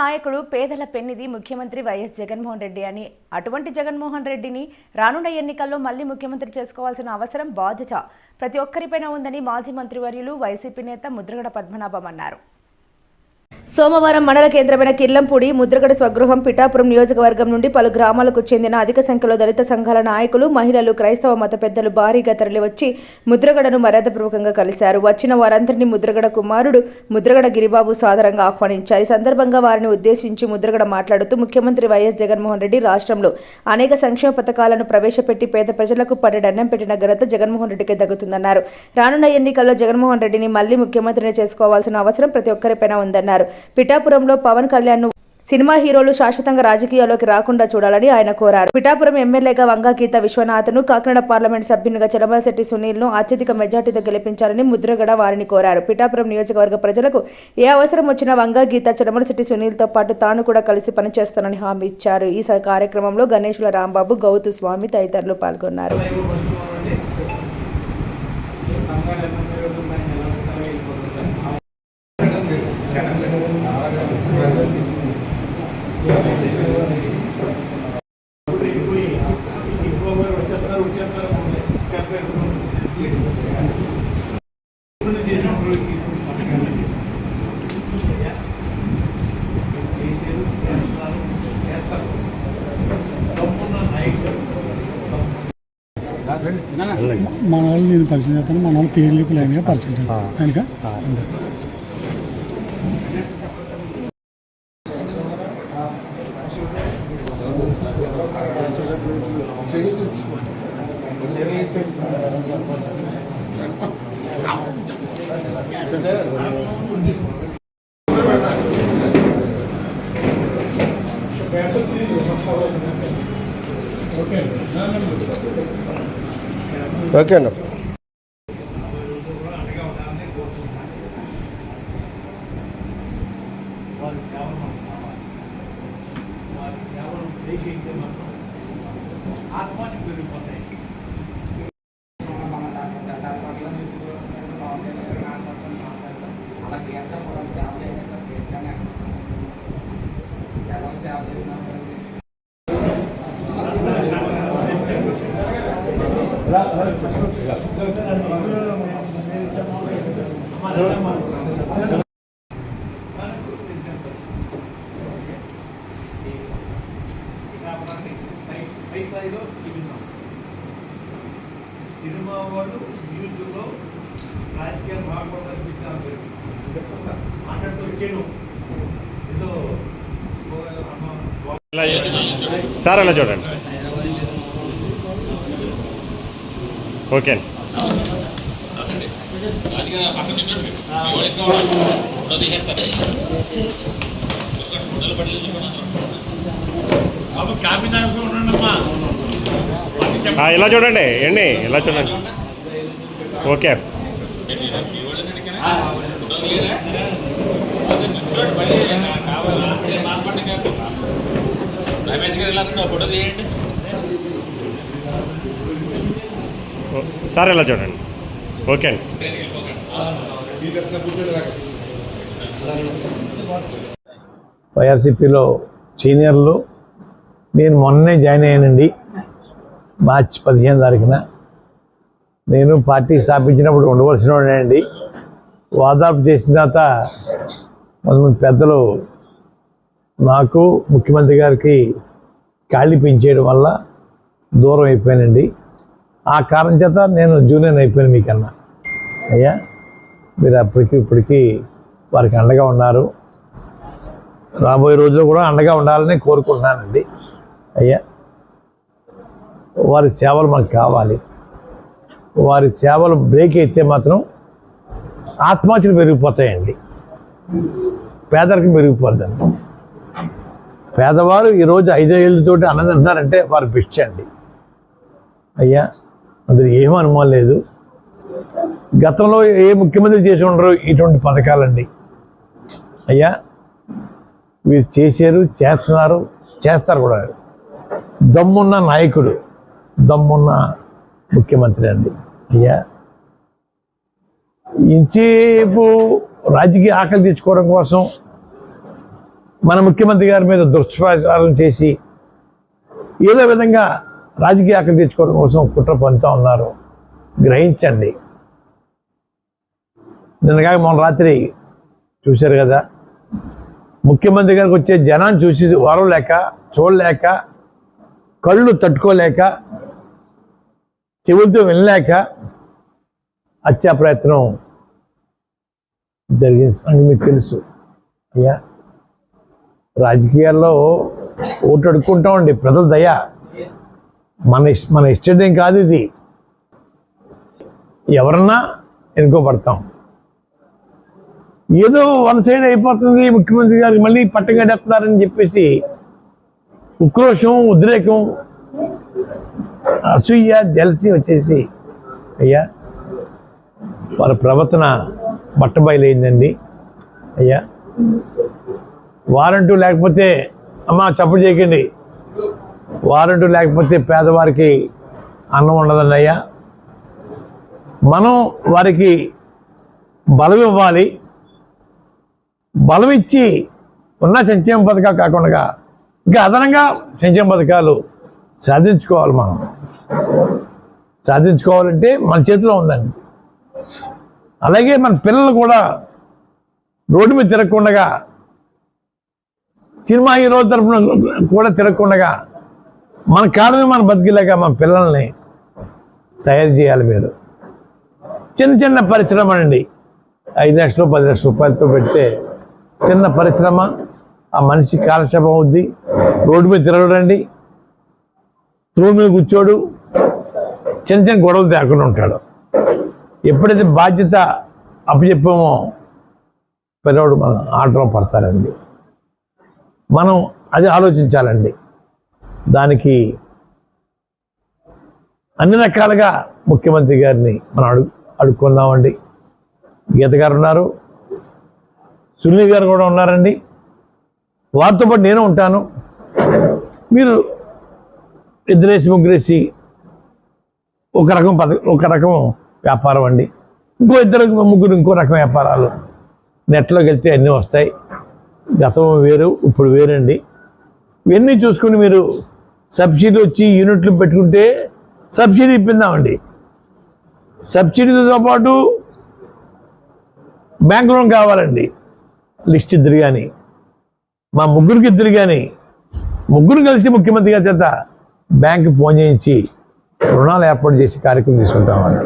నాయకుడు పేదల పెన్నిది ముఖ్యమంత్రి వైఎస్ జగన్మోహన్ రెడ్డి అని. అటువంటి జగన్మోహన్ రెడ్డిని రానున్న ఎన్నికల్లో మళ్ళీ ముఖ్యమంత్రి చేసుకోవాల్సిన అవసరం బాధ్యత ప్రతి ఒక్కరిపైన ఉందని మాజీ మంత్రివర్యులు వైసీపీ నేత ముద్రగడ పద్మనాభం అన్నారు. సోమవారం మండల కేంద్రమైన కిర్లంపూడి ముద్రగడ స్వగృహం పిఠాపురం నియోజకవర్గం నుండి పలు గ్రామాలకు చెందిన అధిక సంఖ్యలో దళిత సంఘాల నాయకులు మహిళలు క్రైస్తవ మత పెద్దలు భారీగా తరలివచ్చి ముద్రగడను మర్యాదపూర్వకంగా కలిశారు. వచ్చిన వారందరినీ ముద్రగడ కుమారుడు ముద్రగడ గిరిబాబు సాదరంగా ఆహ్వానించారు. ఈ సందర్భంగా వారిని ఉద్దేశించి ముద్రగడ మాట్లాడుతూ ముఖ్యమంత్రి వైఎస్ జగన్మోహన్ రెడ్డి రాష్ట్రంలో అనేక సంక్షేమ పథకాలను ప్రవేశపెట్టి పేద ప్రజలకు పడెడన్నం పెట్టిన ఘనత జగన్మోహన్ రెడ్డికి దగ్గుతుందన్నారు రానున్న ఎన్నికల్లో జగన్మోహన్ రెడ్డిని మళ్ళీ ముఖ్యమంత్రిని చేసుకోవాల్సిన అవసరం ప్రతి ఒక్కరిపైన ఉందన్నారు. పిఠాపురంలో పవన్ కళ్యాణ్ సినిమా హీరోలు శాశ్వతంగా రాజకీయాల్లోకి రాకుండా చూడాలని ఆయన కోరారు. పిఠాపురం ఎమ్మెల్యేగా వంగాగీత విశ్వనాథ్ను కాకినాడ పార్లమెంట్ సభ్యునిగా చలమలశెట్టి సునీల్ను అత్యధిక మెజార్టీతో గెలిపించాలని ముద్రగడ వారిని కోరారు. పిఠాపురం నియోజకవర్గ ప్రజలకు ఏ అవసరం వచ్చినా వంగాగీత చలమలశెట్టి సునీల్తో పాటు తాను కూడా కలిసి పనిచేస్తానని హామీ ఇచ్చారు. ఈ స- కార్యక్రమంలో గణేశుల రాంబాబు గౌతు స్వామి తదితరులు పాల్గొన్నారు చేసేది చేస్తారు చేస్తారు తప్పున్న నాయకులు మన వాళ్ళు నేను పరిచయం చేస్తాను మన వాళ్ళు పేర్లు ఇప్పుడు లైన్గా పరిచయం చేస్తాను. కనుక ఓకే. అన్న వారి సేవలు మనకు కావాలి వారి సేవలు లేకైతే మాత్రం ఆత్మహత్య పెరిగిపోతాయి పై స్థాయిలో చూపించాం సినిమా వాళ్ళు యూత్లో రాజకీయాలు బాగోదు అనిపించాను మాట్లాడుతూ వచ్చాను ఏదో సార్ అలా చూడండి. ఓకే. ఇలా చూడండి ఏండి ఇలా చూడండి. ఓకే. రమేష్ గారు ఇలా ఫోటో తీయండి. సార్ ఎలా చూడండి? ఓకే అండి. వైఆర్సీపీలో సీనియర్లు నేను మొన్నే జాయిన్ అయ్యానండి మార్చి పదిహేను తారీఖున. నేను పార్టీ స్థాపించినప్పుడు ఉండవలసిన వాడినండి వాదాపు చేసిన తర్వాత కొంతమంది పెద్దలు నాకు ముఖ్యమంత్రి గారికి ఖాళీ పెంచేయడం వల్ల దూరం అయిపోయానండి. ఆ కారణం చేత నేను జూనియర్ అయిపోయాను మీకన్నా. అయ్యా మీరు అప్పటికి ఇప్పటికీ వారికి అండగా ఉన్నారు. రాబోయే రోజుల్లో కూడా అండగా ఉండాలని కోరుకుంటున్నానండి. అయ్యా వారి సేవలు మనకు కావాలి. వారి సేవలు బ్రేక్ అయితే మాత్రం ఆత్మహత్యలు పెరిగిపోతాయండి. పేదరికం పెరిగిపోద్దండి. పేదవారు ఈరోజు ఐదో ఏళ్ళతో అన్నం వారు పిచ్చండి అయ్యా అందులో ఏమీ అనుమానం లేదు. గతంలో ఏ ముఖ్యమంత్రి చేసి ఉండరు ఇటువంటి పథకాలండి. అయ్యా వీరు చేశారు చేస్తున్నారు చేస్తారు కూడా. దమ్మున్న నాయకుడు దమ్మున్న ముఖ్యమంత్రి అండి. అయ్యా ఇంచేపు రాజకీయ ఆకలి తెచ్చుకోవడం కోసం మన ముఖ్యమంత్రి గారి మీద దుష్ప్రచారం చేసి ఏదో విధంగా రాజకీయ ఆకలి తెచ్చుకోవడం కోసం కుట్ర పొందుతూ ఉన్నారు. గ్రహించండి. నిన్నగా మొన్న రాత్రి చూశారు కదా ముఖ్యమంత్రి గారికి వచ్చే జనాన్ని చూసి వరవలేక చూడలేక కళ్ళు తట్టుకోలేక చెవులతో వినలేక హత్యా ప్రయత్నం జరిగింది. అని మీకు తెలుసు. అయ్యా రాజకీయాల్లో ఓటు అడుక్కుంటామండి ప్రజల దయ. మన మన ఇష్టం కాదు ఇది. ఎవరన్నా ఎన్నుకోబడతాం ఏదో వన్ సైడ్ అయిపోతుంది ముఖ్యమంత్రి గారికి మళ్ళీ పట్టగడేస్తున్నారని చెప్పేసి ఉక్రోషం ఉద్రేకం అసూయ జలసి వచ్చేసి అయ్యా వారి ప్రవర్తన బట్టబయలైందండి. అయ్యా వారంటూ లేకపోతే అమ్మా చప్పుడు చేయకండి. వారంటూ లేకపోతే పేదవారికి అన్నం ఉండదండి అయ్యా. మనం వారికి బలం ఇవ్వాలి. బలం ఇచ్చి ఉన్న సంక్షేమ పథకాలు కాకుండా ఇంకా అదనంగా సంక్షేమ పథకాలు సాధించుకోవాలి మనం. సాధించుకోవాలంటే మన చేతిలో ఉందండి. అలాగే మన పిల్లలు కూడా రోడ్డు మీద తిరగకుండా సినిమా హీరో తరఫున కూడా తిరగకుండా మన కాడమే మనం మన బతికిలేక మన పిల్లల్ని తయారు చేయాలి మీరు. చిన్న చిన్న పరిశ్రమ అండి. ఐదు లక్షలు పది లక్షల రూపాయలతో పెడితే చిన్న పరిశ్రమ ఆ మనిషి కాలక్షేపం అవుద్ది. రోడ్డు మీద తిరగడండి. రూమ్ మీద కూర్చోడు. చిన్న చిన్న గొడవలు తేకుండా ఉంటాడు. ఎప్పుడైతే బాధ్యత అప్పచెప్పామో పిల్లవాడు మనం ఆటలో పడతారండి. మనం అది ఆలోచించాలండి. దానికి అన్ని రకాలుగా ముఖ్యమంత్రి గారిని మనం అడుగు అడుక్కుందామండి. గీత గారు ఉన్నారు. సునీల్ గారు కూడా ఉన్నారండి. వారితో పాటు నేను ఉంటాను. మీరు ఇద్దరేసి ముగ్గురేసి ఒక రకం పథ ఒక రకం వ్యాపారం అండి. ఇంకో ఇద్దరు ముగ్గురు ఇంకో రకం వ్యాపారాలు. నెట్లోకి వెళ్తే అన్నీ వస్తాయి. గతం వేరు ఇప్పుడు వేరండి. ఇవన్నీ చూసుకుని మీరు సబ్సిడీ వచ్చి యూనిట్లు పెట్టుకుంటే సబ్సిడీ ఇప్పిందామండి. సబ్సిడీతో పాటు బ్యాంక్ లోన్ కావాలండి. లిస్ట్ ఇద్దరు కానీ మా ముగ్గురికి ఇద్దరు కానీ ముగ్గురు కలిసి ముఖ్యమంత్రి గారి చేత బ్యాంక్ ఫోన్ చేయించి రుణాలు ఏర్పాటు చేసి కార్యక్రమం తీసుకుంటామండి.